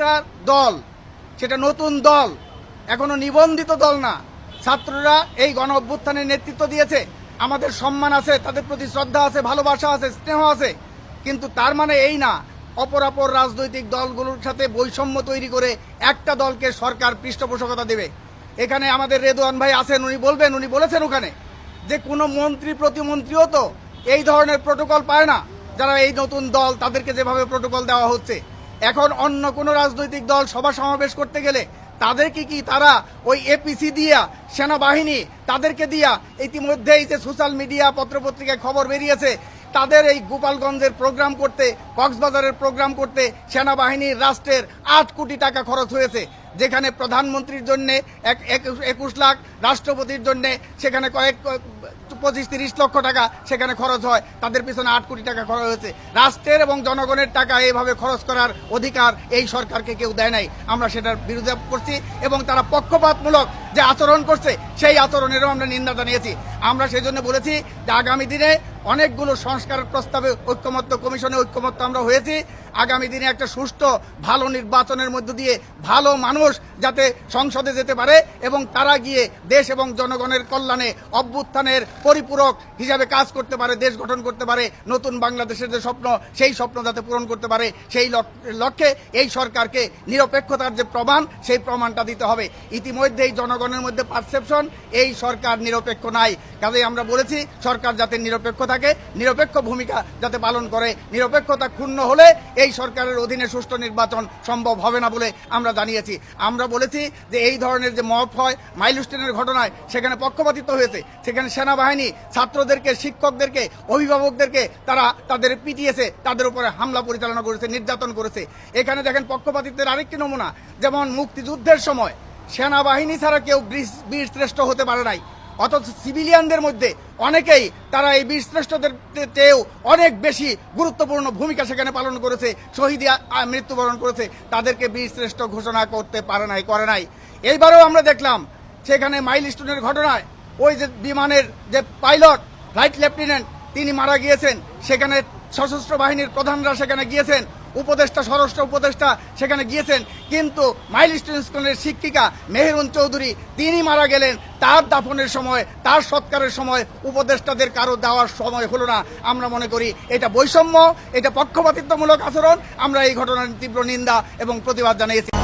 একটা দল, সেটা নতুন দল, এখনও নিবন্ধিত দল না। ছাত্ররা এই গণ অভ্যুত্থানের নেতৃত্ব দিয়েছে। আমাদের সম্মান আছে, তাদের প্রতি শ্রদ্ধা আছে, ভালোবাসা আছে, স্নেহ আছে। কিন্তু তার মানে এই না অপর অপর রাজনৈতিক দলগুলোর সাথে বৈষম্য তৈরি করে একটা দলকে সরকার পৃষ্ঠপোষকতা দেবে। এখানে আমাদের রেদওয়ান ভাই আছেন, উনি বলবেন, উনি বলেছেন ওখানে যে কোনো মন্ত্রী, প্রতিমন্ত্রীও তো এই ধরনের প্রোটোকল পায় না। যারা এই নতুন দল, তাদেরকে যেভাবে প্রোটোকল দেওয়া হচ্ছে এখন অন্য কোনো রাজনৈতিক দল সভা সমাবেশ করতে গেলে তাদেরকে কি তারা ওই এপিসি দিয়া, সেনাবাহিনী তাদেরকে দিয়া ইতিমধ্যেই যে সোশ্যাল মিডিয়া পত্রপত্রিকায় খবর বেরিয়েছে, তাদের এই গোপালগঞ্জের প্রোগ্রাম করতে, কক্সবাজারের প্রোগ্রাম করতে সেনাবাহিনীর রাষ্ট্রের আট কোটি টাকা খরচ হয়েছে। যেখানে প্রধানমন্ত্রীর জন্যে এক একুশ- লাখ রাষ্ট্রপতির জন্যে সেখানে কয়েক, পঁচিশ, তিরিশ লক্ষ টাকা সেখানে খরচ হয়। তাদের পিছনে আট কোটি টাকা খরচ হয়েছে। রাষ্ট্রের এবং জনগণের টাকা এইভাবে খরচ করার অধিকার এই সরকারকে কেউ দেয় নাই। আমরা সেটার বিরোধিতা করছি এবং তারা পক্ষপাতমূলক যে আচরণ করছে, সেই আচরণেরও আমরা নিন্দা জানিয়েছি। আমরা সেই জন্য বলেছি যে আগামী দিনে অনেকগুলো সংস্কার প্রস্তাবে ঐক্যমত্য, কমিশনে ঐক্যমত্য আমরা হয়েছি। আগামী দিনে একটা সুষ্ঠু, ভালো নির্বাচনের মধ্য দিয়ে ভালো মানুষ যাতে সংসদে যেতে পারে এবং তারা গিয়ে দেশ এবং জনগণের কল্যাণে অভ্যুত্থানের পরিপূরক হিসাবে কাজ করতে পারে, দেশ গঠন করতে পারে, নতুন বাংলাদেশের যে স্বপ্ন, সেই স্বপ্ন যাতে পূরণ করতে পারে, সেই লক- লক্ষ্যে এই সরকারকে নিরপেক্ষতার যে প্রমাণ, সেই প্রমাণটা দিতে হবে। ইতিমধ্যেই জনগণের মধ্যে পারসেপশন এই সরকার নিরপেক্ষ নাই। কাজেই আমরা বলেছি, সরকার যাতে নিরপেক্ষ থাকে, নিরপেক্ষ ভূমিকা যাতে পালন করে, নিরপেক্ষতা ক্ষুণ্ণ হলে এই সরকারের অধীনে সুষ্ঠু নির্বাচন সম্ভব হবে না বলে আমরা জানিয়েছি। আমরা বলেছি যে এই ধরনের যে মত হয়, মাইলস্টোনের ঘটনায় সেখানে পক্ষপাতিত্ব হয়েছে, সেখানে সেনাবাহিনী ছাত্রদেরকে, শিক্ষকদেরকে, অভিভাবকদেরকে তারা তাদের পিটিয়েছে, তাদের উপরে হামলা পরিচালনা করেছে, নির্যাতন করেছে। এখানে দেখেন পক্ষপাতিত্বের আরেকটি নমুনা, যেমন মুক্তিযুদ্ধের সময় সেনাবাহিনী ছাড়া কেউ বীর- বীর হতে পারে নাই। অথচ সিভিলিয়ানদের মধ্যে অনেকেই তারা এই বীরশ্রেষ্ঠদের চেয়েও অনেক বেশি গুরুত্বপূর্ণ ভূমিকা সেখানে পালন করেছে, শহীদ মৃত্যুবরণ করেছে। তাদেরকে বীরশ্রেষ্ঠ ঘোষণা করতে পারে নাই, করে নাই। এইবারও আমরা দেখলাম সেখানে মাইলস্টোনের ঘটনায় ওই যে বিমানের যে পাইলট ফ্লাইট লেফটেন্যান্ট, তিনি মারা গিয়েছেন। সেখানে সশস্ত্র বাহিনীর প্রধানরা সেখানে গিয়েছেন। উপদেষ্টা, স্বরাষ্ট্র উপদেষ্টা সেখানে গিয়েছেন। কিন্তু মাইল স্কুলের শিক্ষিকা মেহরুন চৌধুরী, তিনি মারা গেলেন তার দাফনের সময়, তার সৎকারের সময়। উপদেষ্টাদের কারও দেওয়ার সময় হলো না। আমরা মনে করি এটা বৈষম্য, এটা পক্ষপাতিত্বমূলক আচরণ। আমরা এই ঘটনার তীব্র নিন্দা এবং প্রতিবাদ জানিয়েছি।